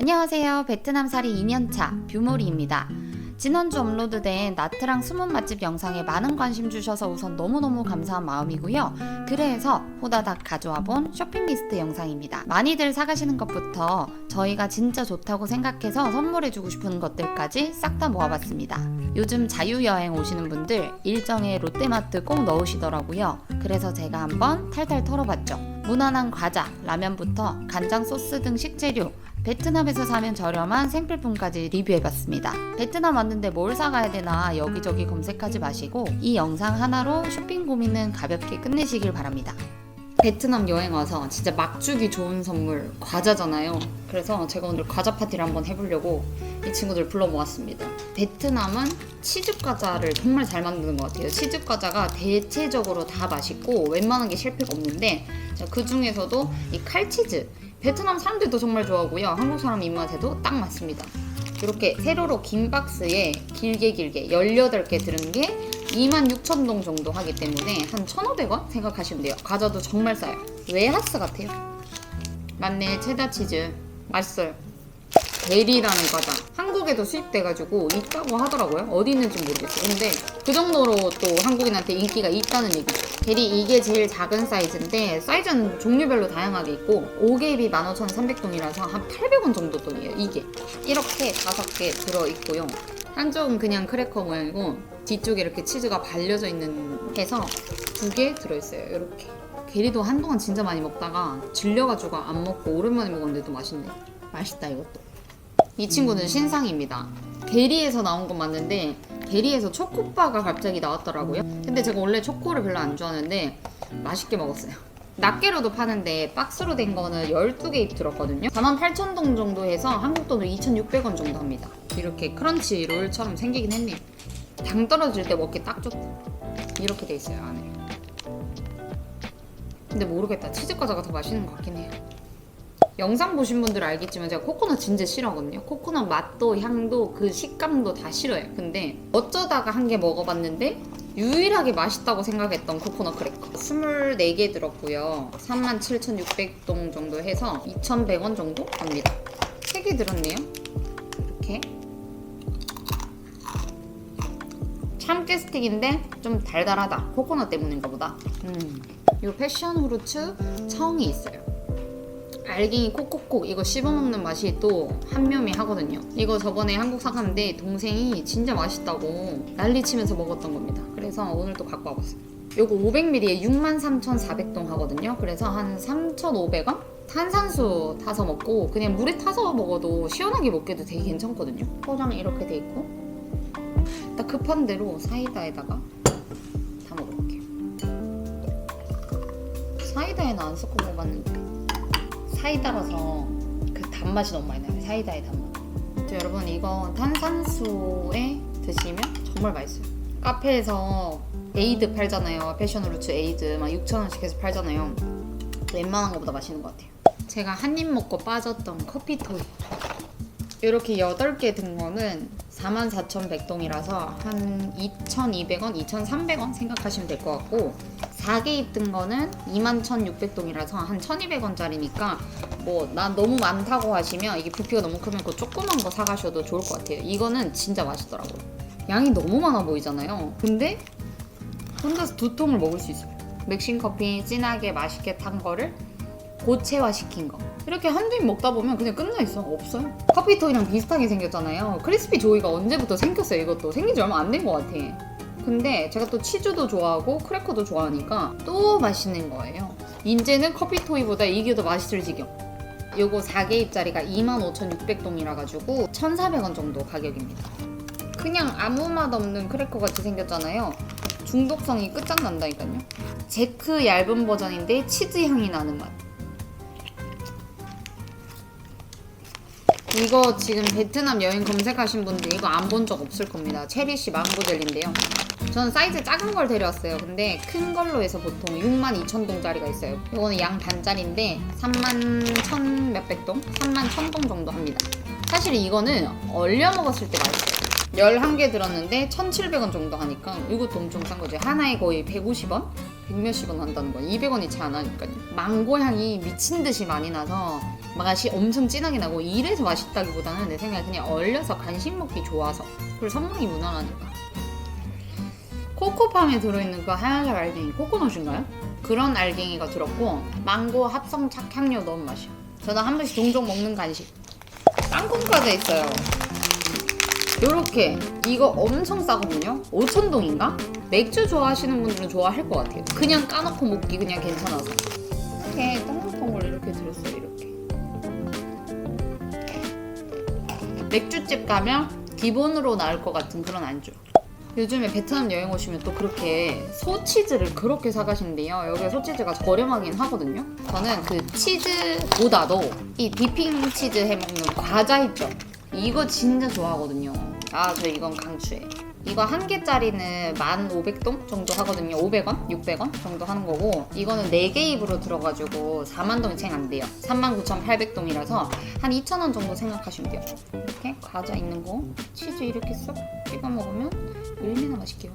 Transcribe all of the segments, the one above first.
안녕하세요. 베트남살이 2년차 뷰모리입니다. 지난주 업로드된 나트랑 숨은 맛집 영상에 많은 관심 주셔서 우선 너무너무 감사한 마음이고요. 그래서 호다닥 가져와 본 쇼핑 리스트 영상입니다. 많이들 사가시는 것부터 저희가 진짜 좋다고 생각해서 선물해주고 싶은 것들까지 싹 다 모아봤습니다. 요즘 자유여행 오시는 분들 일정에 롯데마트 꼭 넣으시더라고요. 그래서 제가 한번 탈탈 털어봤죠. 무난한 과자, 라면부터 간장 소스 등 식재료, 베트남에서 사면 저렴한 생필품까지 리뷰해봤습니다. 베트남 왔는데 뭘 사가야 되나 여기저기 검색하지 마시고 이 영상 하나로 쇼핑 고민은 가볍게 끝내시길 바랍니다. 베트남 여행 와서 진짜 막 주기 좋은 선물 과자잖아요. 그래서 제가 오늘 과자 파티를 한번 해보려고 이 친구들 불러 모았습니다. 베트남은 치즈 과자를 정말 잘 만드는 것 같아요. 치즈 과자가 대체적으로 다 맛있고 웬만한 게 실패가 없는데 그 중에서도 이 칼치즈 베트남 사람들도 정말 좋아하고요. 한국 사람 입맛에도 딱 맞습니다. 이렇게 세로로 긴 박스에 길게 길게 18개 들은 게 26,000동 정도 하기 때문에 한 1,500원 생각하시면 돼요. 과자도 정말 싸요. 웨하스 같아요. 맞네, 체다 치즈. 맛있어요. 베리라는 과자. 한국에도 수입돼가지고 있다고 하더라고요. 어디 있는지 모르겠어요. 근데 그 정도로 또 한국인한테 인기가 있다는 얘기죠. 베리 이게 제일 작은 사이즈인데 사이즈는 종류별로 다양하게 있고 5개입이 15,300동이라서 한 800원 정도 돈이에요. 이게. 이렇게 5개 들어있고요. 한쪽은 그냥 크래커 모양이고 뒤쪽에 이렇게 치즈가 발려져 있는 해서 두 개 들어있어요. 이렇게. 게리도 한동안 진짜 많이 먹다가 질려가지고 안 먹고 오랜만에 먹었는데 도 맛있네. 맛있다 이것도. 이 친구는 신상입니다. 게리에서 나온 건 맞는데 게리에서 초코바가 갑자기 나왔더라고요. 근데 제가 원래 초코를 별로 안 좋아하는데 맛있게 먹었어요. 낱개로도 파는데 박스로 된 거는 12개 입 들었거든요. 48,000동 정도 해서 한국 돈으로 2,600원 정도 합니다. 이렇게 크런치 롤처럼 생기긴 했네요. 당 떨어질 때 먹기 딱 좋고 이렇게 돼 있어요 안에. 근데 모르겠다. 치즈 과자가 더 맛있는 것 같긴 해요. 영상 보신 분들은 알겠지만 제가 코코넛 진짜 싫어하거든요. 코코넛 맛도 향도 그 식감도 다 싫어요. 근데 어쩌다가 한 개 먹어봤는데 유일하게 맛있다고 생각했던 코코넛 크래커 24개 들었고요. 37,600동 정도 해서 2,100원 정도 합니다. 3개 들었네요. 이렇게 참깨 스틱인데 좀 달달하다. 코코넛 때문인가 보다. 음. 이 패션 후르츠 청이 있어요. 알갱이 콕콕콕 이거 씹어먹는 맛이 또 한묘미 하거든요. 이거 저번에 한국 사갔는데 동생이 진짜 맛있다고 난리치면서 먹었던 겁니다. 그래서 오늘 또 갖고 와봤어요. 요거 500ml에 63,400동 하거든요. 그래서 한 3,500원? 탄산수 타서 먹고 그냥 물에 타서 먹어도 시원하게 먹기도 되게 괜찮거든요. 포장 이렇게 돼 있고 딱 급한 대로 사이다에다가 다 먹어볼게요. 사이다에는 안 섞어 먹어봤는데 사이다라서 그 단맛이 너무 많이 나요. 사이다의 단맛. 저 여러분 이거 탄산수에 드시면 정말 맛있어요. 카페에서 에이드 팔잖아요. 패션루츠 에이드 막 6,000원씩 해서 팔잖아요. 웬만한 것보다 맛있는 것 같아요. 제가 한 입 먹고 빠졌던 커피토이. 이렇게 8개 든 거는 44,100동이라서 한 2,200원, 2,300원 생각하시면 될 것 같고 4개 입든 거는 21,600동이라서 한 1,200원짜리니까 뭐 난 너무 많다고 하시면 이게 부피가 너무 크면 그 조그만 거 사가셔도 좋을 것 같아요. 이거는 진짜 맛있더라고요. 양이 너무 많아 보이잖아요. 근데 혼자서 두 통을 먹을 수 있어요. 맥신 커피 진하게 맛있게 탄 거를 고체화 시킨 거. 이렇게 한두 입 먹다 보면 그냥 끝나 있어. 없어요. 커피토이랑 비슷하게 생겼잖아요. 크리스피 조이가 언제부터 생겼어요, 이것도. 생긴 지 얼마 안 된 것 같아. 근데 제가 또 치즈도 좋아하고 크래커도 좋아하니까 또 맛있는 거예요. 이제는 커피토이보다 이게 더 맛있을 지경. 요거 4개입짜리가 25,600동이라 가지고 1,400원 정도 가격입니다. 그냥 아무 맛 없는 크래커 같이 생겼잖아요. 중독성이 끝장난다니까요. 제크 얇은 버전인데 치즈 향이 나는 맛. 이거 지금 베트남 여행 검색하신 분들 이거 안 본 적 없을 겁니다. 체리씨 망고 젤리인데요. 저는 사이즈 작은 걸 데려왔어요. 근데 큰 걸로 해서 보통 6만 2천 동짜리가 있어요. 이거는 양 반짜리인데 3만 1천 몇백 동? 3만 1천 동 정도 합니다. 사실 이거는 얼려 먹었을 때 맛있어요. 11개 들었는데 1,700원 정도 하니까 이것도 엄청 싼 거죠. 하나에 거의 150원? 100몇십 원 한다는 거 200원이 채 안 하니까요. 망고 향이 미친 듯이 많이 나서 맛이 엄청 진하게 나고 이래서 맛있다기보다는 내 생각에 그냥 얼려서 간식 먹기 좋아서. 그리고 선물이 무난하니까. 코코팜에 들어있는 그 하얀색 알갱이 코코넛인가요? 그런 알갱이가 들었고 망고 합성 착향료 넣은 맛이야 저는 한 번씩 종종 먹는 간식. 땅콩 과자 있어요. 요렇게. 이거 엄청 싸거든요. 5천동인가? 맥주 좋아하시는 분들은 좋아할 것 같아요. 그냥 까놓고 먹기 그냥 괜찮아서. 이렇게 동글동글 이렇게 들었어요 이렇게 맥주집 가면 기본으로 나올 것 같은 그런 안주 요즘에 베트남 여행 오시면 또 그렇게 소치즈를 그렇게 사가신대요. 여기 소치즈가 저렴하긴 하거든요. 저는 그 치즈보다도 이 디핑 치즈 해먹는 과자 있죠? 이거 진짜 좋아하거든요. 아, 저 이건 강추해. 이거 한 개짜리는 1,500동 정도 하거든요. 500원? 600원 정도 하는 거고 이거는 4개 입으로 들어가지고 4만 동이 채 안 돼요. 39,800동이라서 한 2,000원 정도 생각하시면 돼요. 이렇게 과자 있는 거 치즈 이렇게 쏙 찍어 먹으면 얼마나 맛있게요.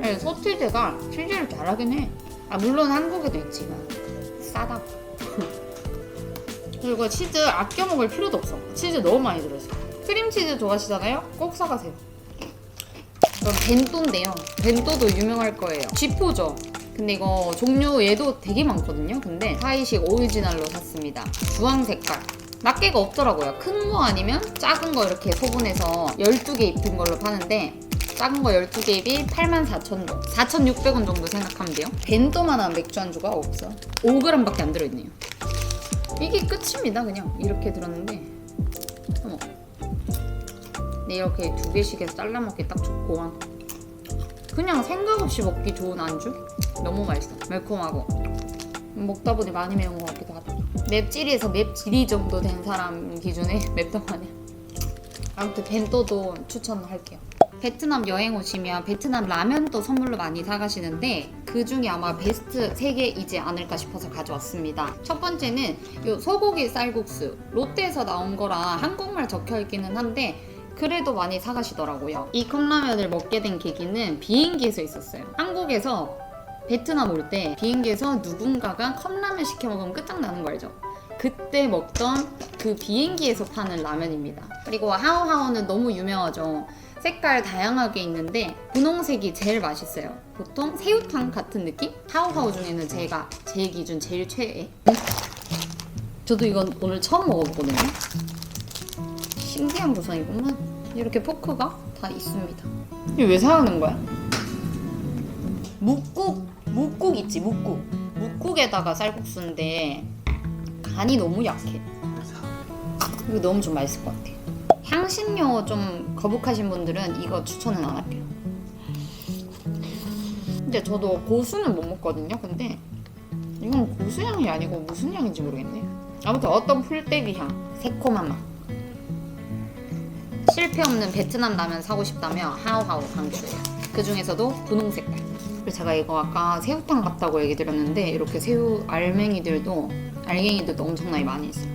네, 소치즈가 치즈를 잘하긴 해. 아 물론 한국에도 있지만 싸다. 그리고 치즈 아껴 먹을 필요도 없어. 치즈 너무 많이 들어있어. 크림치즈 좋아하시잖아요? 꼭 사가세요. 이건 벤또인데요. 벤또도 유명할 거예요. 쥐포죠. 근데 이거 종류 얘도 되게 많거든요. 근데 하이식 오리지널로 샀습니다. 주황 색깔. 낱개가 없더라고요. 큰 거 아니면 작은 거 이렇게 소분해서 12개 입힌 걸로 파는데 작은 거 12개 입이 84,000원. 4,600원 정도 생각하면 돼요. 벤또만한 맥주 안주가 없어. 5g밖에 안 들어있네요. 이게 끝입니다. 그냥 이렇게 들었는데. 네, 이렇게 두 개씩 해서 잘라 먹기 딱 좋고 그냥 생각 없이 먹기 좋은 안주? 너무 맛있어. 매콤하고 먹다 보니 많이 매운 것 같기도 하다. 맵찔이에서 맵찔이 정도 된 사람 기준에 맵다고 하네. 아무튼 벤또도 추천할게요. 베트남 여행 오시면 베트남 라면도 선물로 많이 사가시는데 그 중에 아마 베스트 3개이지 않을까 싶어서 가져왔습니다. 첫 번째는 요 소고기 쌀국수 롯데에서 나온 거라 한국말 적혀 있기는 한데 그래도 많이 사가시더라고요. 이 컵라면을 먹게 된 계기는 비행기에서 있었어요. 한국에서 베트남 올 때 비행기에서 누군가가 컵라면 시켜 먹으면 끝장나는 거 알죠? 그때 먹던 그 비행기에서 파는 라면입니다. 그리고 하오하오는 너무 유명하죠. 색깔 다양하게 있는데 분홍색이 제일 맛있어요. 보통 새우탕 같은 느낌? 하오하오 중에는 제가 제 기준 제일 최애. 저도 이건 오늘 처음 먹어보거든요. 신기한 구성이구만. 이렇게 포크가 다 있습니다. 이게 왜 사가는 거야? 묵국, 묵국 있지, 묵국. 묵국에다가 쌀국수인데 간이 너무 약해. 이거 너무 좀 맛있을 것 같아. 향신료 좀 거북하신 분들은 이거 추천은 안 할게요. 근데 저도 고수는 못 먹거든요. 근데 이건 고수향이 아니고 무슨 향인지 모르겠네. 아무튼 어떤 풀떼기 향, 새콤한 맛. 실패 없는 베트남 라면 사고 싶다면 하오하오 강추해요. 그 중에서도 분홍 색깔. 그리고 제가 이거 아까 새우탕 같다고 얘기 드렸는데 이렇게 새우 알맹이들도 알갱이들도 엄청나게 많이 있어요.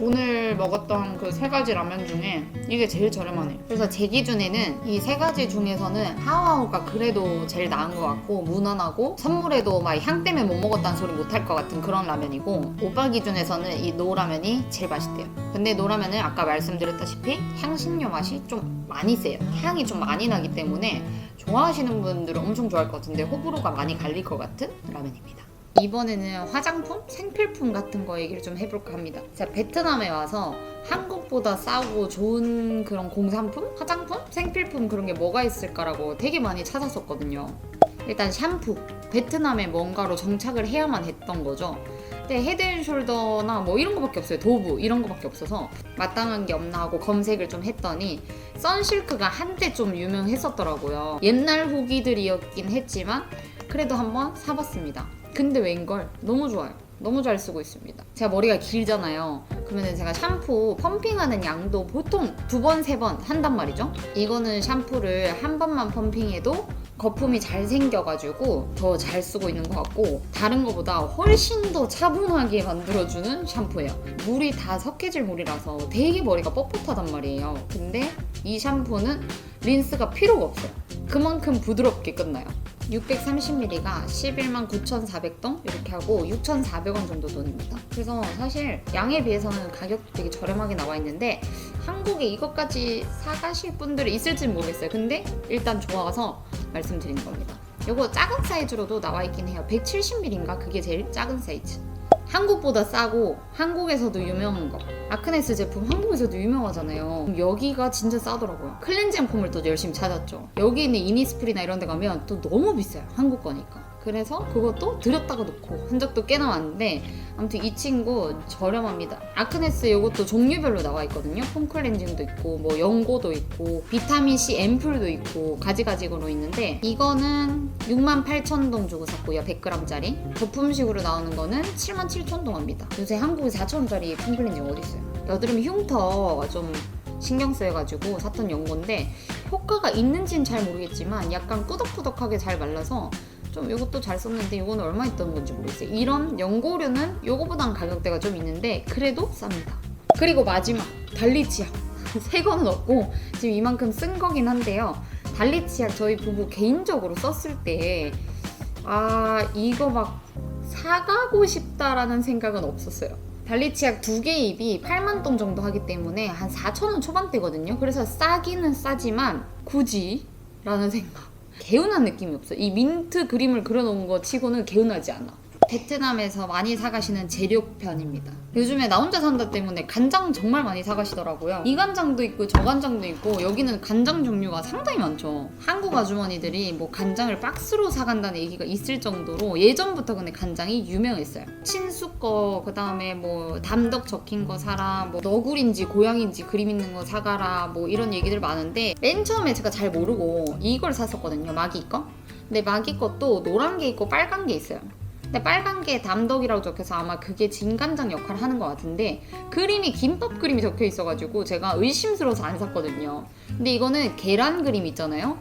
오늘 먹었던 그 세 가지 라면 중에 이게 제일 저렴하네요. 그래서 제 기준에는 이 세 가지 중에서는 하오하오가 그래도 제일 나은 것 같고 무난하고 선물에도 막 향 때문에 못 먹었다는 소리 못 할 것 같은 그런 라면이고 오빠 기준에서는 이 노라면이 제일 맛있대요. 근데 노라면은 아까 말씀드렸다시피 향신료 맛이 좀 많이 세요. 향이 좀 많이 나기 때문에 좋아하시는 분들은 엄청 좋아할 것 같은데 호불호가 많이 갈릴 것 같은 라면입니다. 이번에는 화장품, 생필품 같은 거 얘기를 좀 해볼까 합니다. 제가 베트남에 와서 한국보다 싸고 좋은 그런 공산품, 화장품, 생필품 그런 게 뭐가 있을까라고 되게 많이 찾았었거든요. 일단 샴푸. 베트남에 뭔가로 정착을 해야만 했던 거죠. 근데 헤드앤숄더나 뭐 이런 거밖에 없어요. 도브 이런 거밖에 없어서 마땅한 게 없나 하고 검색을 좀 했더니 선실크가 한때 좀 유명했었더라고요. 옛날 후기들이었긴 했지만 그래도 한번 사봤습니다. 근데 웬걸 너무 좋아요. 너무 잘 쓰고 있습니다. 제가 머리가 길잖아요. 그러면 제가 샴푸 펌핑하는 양도 보통 두 번, 세 번 한단 말이죠. 이거는 샴푸를 한 번만 펌핑해도 거품이 잘 생겨가지고 더 잘 쓰고 있는 것 같고 다른 것보다 훨씬 더 차분하게 만들어주는 샴푸예요. 물이 다 석회질 물이라서 되게 머리가 뻣뻣하단 말이에요. 근데 이 샴푸는 린스가 필요가 없어요. 그만큼 부드럽게 끝나요. 630ml가 11만 9,400동 이렇게 하고 6,400원 정도 돈입니다. 그래서 사실 양에 비해서는 가격 되게 저렴하게 나와 있는데 한국에 이것까지 사가실 분들이 있을지 모르겠어요. 근데 일단 좋아서 말씀드리는 겁니다. 요거 작은 사이즈로도 나와 있긴 해요. 170ml인가 그게 제일 작은 사이즈. 한국보다 싸고 한국에서도 유명한 거 아크네스 제품 한국에서도 유명하잖아요. 여기가 진짜 싸더라고요. 클렌징 폼을 또 열심히 찾았죠. 여기 있는 이니스프리나 이런 데 가면 또 너무 비싸요. 한국 거니까 그래서 그것도 들였다가 놓고 흔적도 꽤 나왔는데 아무튼 이 친구 저렴합니다. 아크네스 이것도 종류별로 나와 있거든요. 폼 클렌징도 있고 뭐 연고도 있고 비타민C 앰플도 있고 가지가지로 있는데 이거는 68,000동 주고 샀고요. 100g짜리. 거품식으로 나오는 거는 77,000동 합니다. 요새 한국에 4,000원짜리 폼 클렌징 어디 있어요? 여드름 흉터 좀 신경 쓰여가지고 샀던 연고인데 효과가 있는지는 잘 모르겠지만 약간 꾸덕꾸덕하게 잘 말라서 좀 이것도 잘 썼는데 이거는 얼마 있던 건지 모르겠어요. 이런 연고류는 이거보단 가격대가 좀 있는데 그래도 쌉니다. 그리고 마지막 달리치약 새 거는 없고 지금 이만큼 쓴 거긴 한데요. 달리치약 저희 부부 개인적으로 썼을 때 아 이거 막 사가고 싶다라는 생각은 없었어요. 달리치약 두 개 입이 8만 동 정도 하기 때문에 한 4천 원 초반대거든요. 그래서 싸기는 싸지만 굳이 라는 생각. 개운한 느낌이 없어. 이 민트 그림을 그려놓은 거 치고는 개운하지 않아. 베트남에서 많이 사가시는 재료편입니다. 요즘에 나 혼자 산다 때문에 간장 정말 많이 사가시더라고요. 이 간장도 있고 저 간장도 있고 여기는 간장 종류가 상당히 많죠. 한국 아주머니들이 뭐 간장을 박스로 사간다는 얘기가 있을 정도로 예전부터 근데 간장이 유명했어요. 친수 거, 그 다음에 뭐 담덕 적힌 거 사라, 뭐 너구리인지 고양인지 그림 있는 거 사가라, 뭐 이런 얘기들 많은데 맨 처음에 제가 잘 모르고 이걸 샀었거든요. 마기 거. 근데 마기 것도 노란 게 있고 빨간 게 있어요. 근데 빨간 게 담덕이라고 적혀서 아마 그게 진간장 역할을 하는 것 같은데 그림이 김밥 그림이 적혀 있어가지고 제가 의심스러워서 안 샀거든요. 근데 이거는 계란 그림 있잖아요.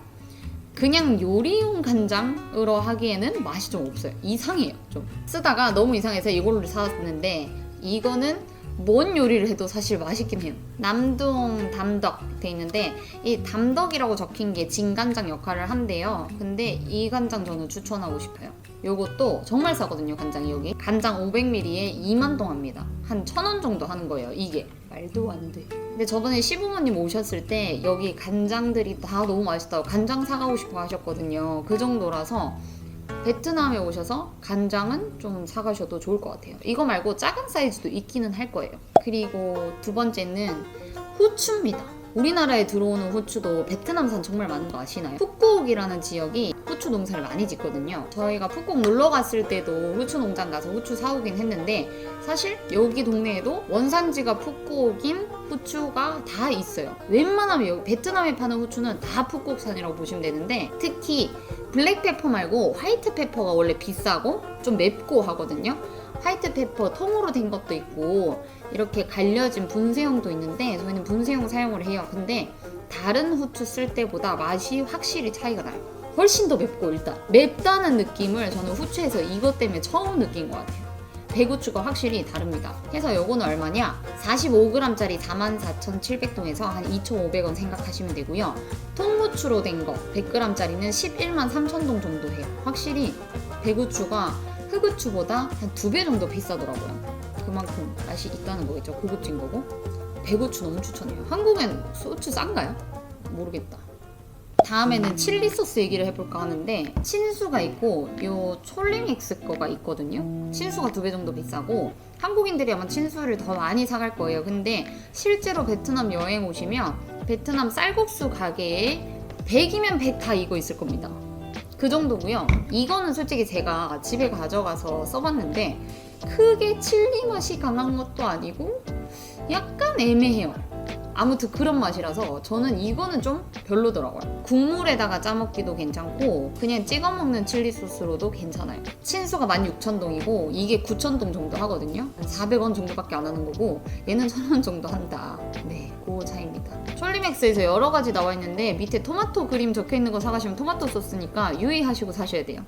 그냥 요리용 간장으로 하기에는 맛이 좀 없어요. 이상해요. 좀 쓰다가 너무 이상해서 이걸로 샀는데 이거는 뭔 요리를 해도 사실 맛있긴 해요. 남동 담덕 돼 있는데 이 담덕이라고 적힌 게 진간장 역할을 한대요. 근데 이 간장 저는 추천하고 싶어요. 요것도 정말 싸거든요 간장이 여기 간장 500ml에 2만 동 합니다 한천원 정도 하는 거예요 이게 말도 안 돼 근데 저번에 시부모님 오셨을 때 여기 간장들이 다 너무 맛있다고 간장 사가고 싶어 하셨거든요 그 정도라서 베트남에 오셔서 간장은 좀 사가셔도 좋을 것 같아요. 이거 말고 작은 사이즈도 있기는 할 거예요. 그리고 두 번째는 후추입니다 우리나라에 들어오는 후추도 베트남산 정말 많은 거 아시나요? 푸꾸옥이라는 지역이 후추 농사를 많이 짓거든요. 저희가 푸꾸옥 놀러 갔을 때도 후추 농장 가서 후추 사오긴 했는데 사실 여기 동네에도 원산지가 푸꾸옥인 후추가 다 있어요. 웬만하면 여기 베트남에 파는 후추는 다 푸꾸옥산이라고 보시면 되는데 특히 블랙페퍼 말고 화이트 페퍼가 원래 비싸고 좀 맵고 하거든요. 화이트 페퍼 통으로 된 것도 있고 이렇게 갈려진 분쇄형도 있는데 저희는 분쇄형 사용을 해요. 근데 다른 후추 쓸 때보다 맛이 확실히 차이가 나요. 훨씬 더 맵고 일단 맵다는 느낌을 저는 후추에서 이것 때문에 처음 느낀 것 같아요. 배구추가 확실히 다릅니다. 해서 요거는 얼마냐? 45g짜리 44,700동에서 한 2,500원 생각하시면 되고요. 통후추로 된 거 100g짜리는 11만 3천동 정도 해요. 확실히 배구추가 흑우추보다 한 두 배 정도 비싸더라고요. 그만큼 맛이 있다는 거겠죠. 고급진 거고. 배고추 너무 추천해요. 한국엔 소주 싼가요? 모르겠다. 다음에는 칠리 소스 얘기를 해볼까 하는데 친수가 있고 요 촐리믹스 거가 있거든요. 친수가 두 배 정도 비싸고 한국인들이 아마 친수를 더 많이 사갈 거예요. 근데 실제로 베트남 여행 오시면 베트남 쌀국수 가게에 100이면 100 다 이거 있을 겁니다. 그 정도고요. 이거는 솔직히 제가 집에 가져가서 써봤는데 크게 칠리 맛이 강한 것도 아니고 약간 애매해요. 아무튼 그런 맛이라서 저는 이거는 좀 별로더라고요. 국물에다가 짜먹기도 괜찮고 그냥 찍어 먹는 칠리 소스로도 괜찮아요. 친수가 16,000동이고 이게 9,000동 정도 하거든요. 400원 정도밖에 안 하는 거고 얘는 1,000원 정도 한다. 네, 그 차이입니다. 촐리맥스에서 여러 가지 나와 있는데 밑에 토마토 그림 적혀 있는 거 사가시면 토마토 소스니까 유의하시고 사셔야 돼요.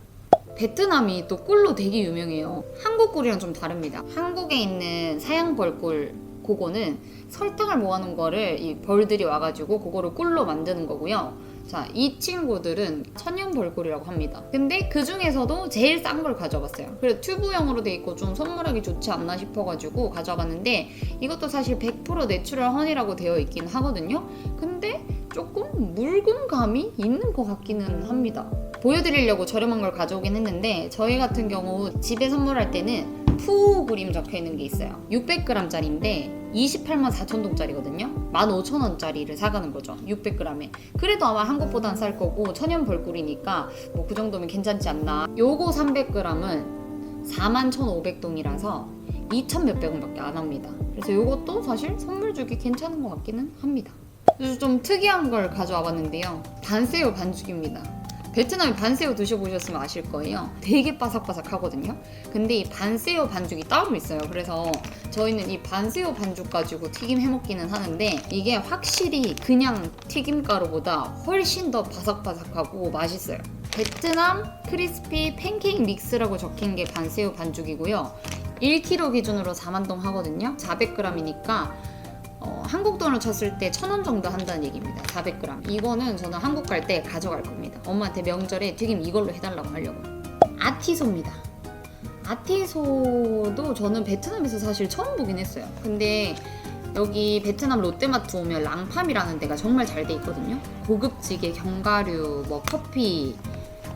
베트남이 또 꿀로 되게 유명해요. 한국 꿀이랑 좀 다릅니다. 한국에 있는 사양 벌 꿀 그거는 설탕을 모아놓은 거를 이 벌들이 와가지고 그거를 꿀로 만드는 거고요. 자, 이 친구들은 천연 벌꿀이라고 합니다. 근데 그 중에서도 제일 싼 걸 가져왔어요. 그래서 튜브형으로 돼 있고 좀 선물하기 좋지 않나 싶어가지고 가져왔는데 이것도 사실 100% 내추럴 허니라고 되어 있긴 하거든요. 근데 조금 묽은 감이 있는 것 같기는 합니다. 보여드리려고 저렴한 걸 가져오긴 했는데 저희 같은 경우 집에 선물할 때는 푸 그림 적혀 있는 게 있어요. 600g짜리인데 28만 4천 동짜리거든요. 15,000원짜리를 사가는 거죠. 600g에. 그래도 아마 한국보단 쌀 거고 천연 벌꿀이니까 뭐 그 정도면 괜찮지 않나. 요거 300g은 41,500동이라서 2천 몇백 원밖에 안 합니다. 그래서 요것도 사실 선물 주기 괜찮은 것 같기는 합니다. 그래서 좀 특이한 걸 가져와 봤는데요. 반새우 반죽입니다. 베트남에 반새우 드셔보셨으면 아실 거예요. 되게 바삭바삭하거든요. 근데 이 반새우 반죽이 따로 있어요. 그래서 저희는 이 반새우 반죽 가지고 튀김 해먹기는 하는데 이게 확실히 그냥 튀김가루보다 훨씬 더 바삭바삭하고 맛있어요. 베트남 크리스피 팬케이크 믹스라고 적힌 게 반새우 반죽이고요. 1kg 기준으로 4만 동 하거든요. 400g이니까 어, 한국 돈으로 쳤을 때 1,000원 정도 한다는 얘기입니다. 400g. 이거는 저는 한국 갈 때 가져갈 겁니다. 엄마한테 명절에 튀김 이걸로 해달라고 하려고. 아티소입니다. 아티소도 저는 베트남에서 사실 처음 보긴 했어요. 근데 여기 베트남 롯데마트 오면 랑팜이라는 데가 정말 잘 돼 있거든요. 고급지게 견과류, 뭐 커피,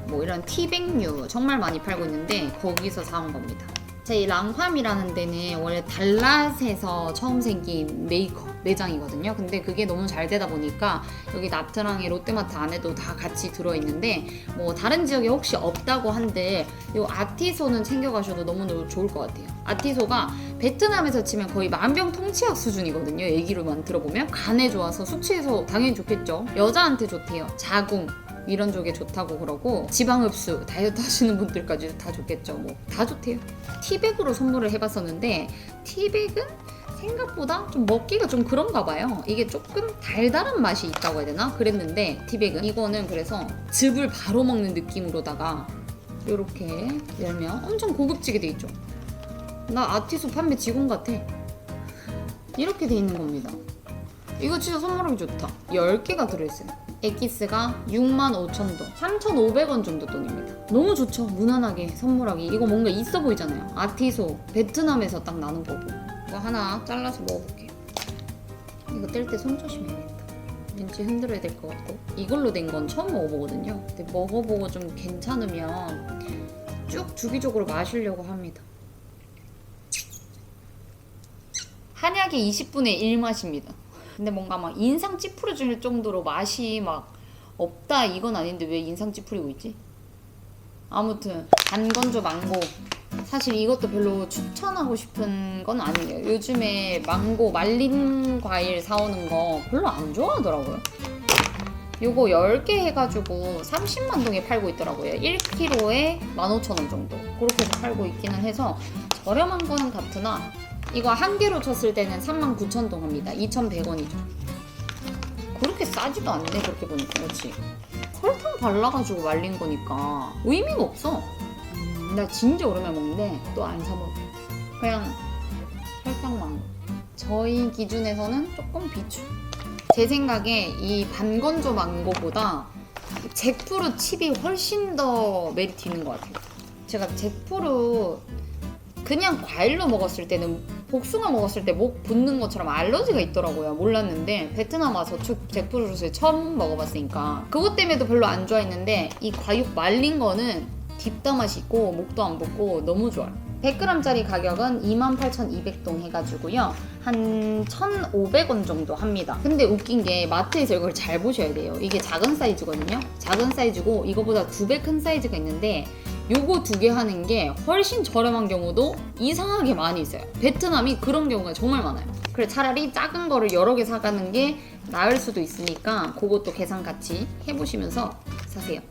뭐 이런 티백류 정말 많이 팔고 있는데 거기서 사온 겁니다. 제이 랑팜이라는 데는 원래 달랏에서 처음 생긴 메이커 매장이거든요. 근데 그게 너무 잘 되다 보니까 여기 나트랑의 롯데마트 안에도 다 같이 들어있는데 뭐 다른 지역에 혹시 없다고 한데 이 아티소는 챙겨가셔도 너무너무 좋을 것 같아요. 아티소가 베트남에서 치면 거의 만병통치약 수준이거든요. 얘기로만 들어보면 간에 좋아서 수치에서 당연히 좋겠죠. 여자한테 좋대요. 자궁 이런 쪽에 좋다고 그러고 지방 흡수 다이어트 하시는 분들까지 다 좋겠죠. 뭐 다 좋대요. 티백으로 선물을 해봤었는데 티백은 생각보다 좀 먹기가 좀 그런가 봐요. 이게 조금 달달한 맛이 있다고 해야 되나? 그랬는데 티백은 이거는 그래서 즙을 바로 먹는 느낌으로다가 이렇게 열면 엄청 고급지게 돼 있죠. 나 아티소 판매 직원 같아. 이렇게 돼 있는 겁니다. 이거 진짜 선물하기 좋다. 10개가 들어있어요. 엑기스가 65,000돈, 3,500원 정도 돈입니다. 너무 좋죠. 무난하게 선물하기. 이거 뭔가 있어 보이잖아요. 아티소, 베트남에서 딱 나는 거고. 이거 하나 잘라서 먹어볼게요. 이거 뗄 때 손 조심해야겠다. 왠지 흔들어야 될 것 같고. 이걸로 된 건 처음 먹어보거든요. 근데 먹어보고 좀 괜찮으면 쭉 주기적으로 마시려고 합니다. 한약의 20분의 1 맛입니다. 근데 뭔가 막 인상 찌푸려질 정도로 맛이 막 없다 이건 아닌데 왜 인상 찌푸리고 있지? 아무튼 단건조 망고 사실 이것도 별로 추천하고 싶은 건 아니에요. 요즘에 망고 말린 과일 사오는 거 별로 안 좋아하더라고요. 요거 10개 해가지고 30만 동에 팔고 있더라고요. 1kg에 15,000원 정도. 그렇게 팔고 있기는 해서 저렴한 거는 같으나 이거 한 개로 쳤을 때는 39,000동 합니다. 2,100원이죠. 그렇게 싸지도 않네, 그렇게 보니까. 그렇지? 설탕 발라가지고 말린 거니까 의미가 없어. 음, 나 진짜 오랜만에 먹는데 또 안 사먹어. 그냥 설탕만. 저희 기준에서는 조금 비추. 제 생각에 이 반건조 망고보다 잭프루 칩이 훨씬 더 메리트 있는 것 같아요. 제가 잭프루 그냥 과일로 먹었을 때는 복숭아 먹었을 때 목 붓는 것처럼 알러지가 있더라고요. 몰랐는데 베트남 와서 잭프루트를 처음 먹어봤으니까 그것 때문에도 별로 안 좋아했는데 이 과육 말린 거는 딥다 맛이 있고 목도 안 붓고 너무 좋아요. 100g짜리 가격은 28,200동 해가지고요. 한 1,500원 정도 합니다. 근데 웃긴 게 마트에서 이걸 잘 보셔야 돼요. 이게 작은 사이즈거든요. 작은 사이즈고 이거보다 두 배 큰 사이즈가 있는데 요거 두 개 하는 게 훨씬 저렴한 경우도 이상하게 많이 있어요. 베트남이 그런 경우가 정말 많아요. 그래 차라리 작은 거를 여러 개 사가는 게 나을 수도 있으니까 그것도 계산 같이 해보시면서 사세요.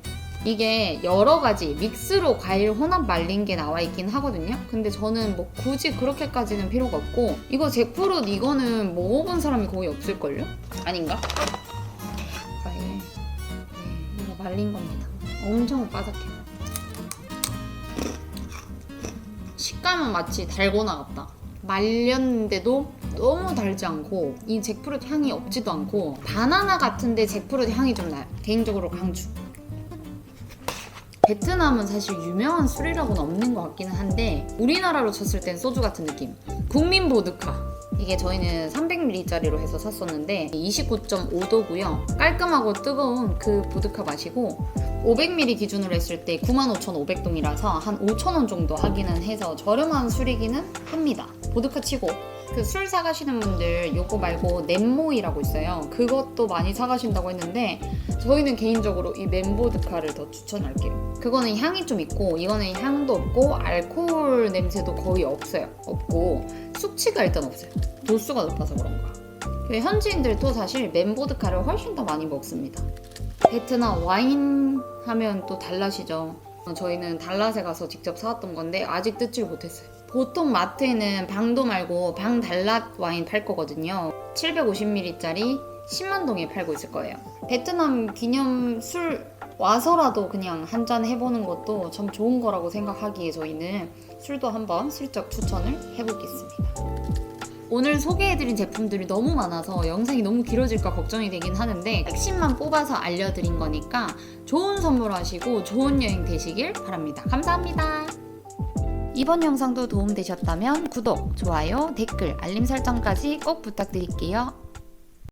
이게 여러 가지 믹스로 과일 혼합 말린 게 나와 있긴 하거든요. 근데 저는 뭐 굳이 그렇게까지는 필요가 없고 이거 잭프룻 이거는 먹어본 사람이 거의 없을걸요? 아닌가? 과일 네, 이거 말린 겁니다. 엄청 바삭해요. 식감은 마치 달고나 같다. 말렸는데도 너무 달지 않고 이 잭프루트 향이 없지도 않고 바나나 같은데 잭프루트 향이 좀 나요. 개인적으로 강추. 베트남은 사실 유명한 술이라고는 없는 것 같기는 한데 우리나라로 쳤을 땐 소주 같은 느낌. 국민 보드카. 이게 저희는 300ml짜리로 해서 샀었는데 29.5도고요. 깔끔하고 뜨거운 그 보드카 맛이고 500ml 기준으로 했을 때 95,500동이라서 한 5,000원 정도 하기는 해서 저렴한 술이기는 합니다. 보드카 치고 그 술 사가시는 분들 요거 말고 넷모이라고 있어요. 그것도 많이 사가신다고 했는데 저희는 개인적으로 이 멤보드카를 더 추천할게요. 그거는 향이 좀 있고 이거는 향도 없고 알코올 냄새도 거의 없어요. 없고 숙취가 일단 없어요. 도수가 높아서 그런가. 그 현지인들도 사실 멤보드카를 훨씬 더 많이 먹습니다. 베트남 와인 하면 또 달랏이죠. 저희는 달랏에 가서 직접 사왔던 건데 아직 뜯질 못했어요. 보통 마트에는 방도 말고 방 달랏 와인 팔 거거든요. 750ml짜리 10만 동에 팔고 있을 거예요. 베트남 기념 술 와서라도 그냥 한 잔 해보는 것도 참 좋은 거라고 생각하기에 저희는 술도 한번 슬쩍 추천을 해보겠습니다. 오늘 소개해드린 제품들이 너무 많아서 영상이 너무 길어질까 걱정이 되긴 하는데 핵심만 뽑아서 알려드린 거니까 좋은 선물하시고 좋은 여행 되시길 바랍니다. 감사합니다. 이번 영상도 도움되셨다면 구독, 좋아요, 댓글, 알림 설정까지 꼭 부탁드릴게요.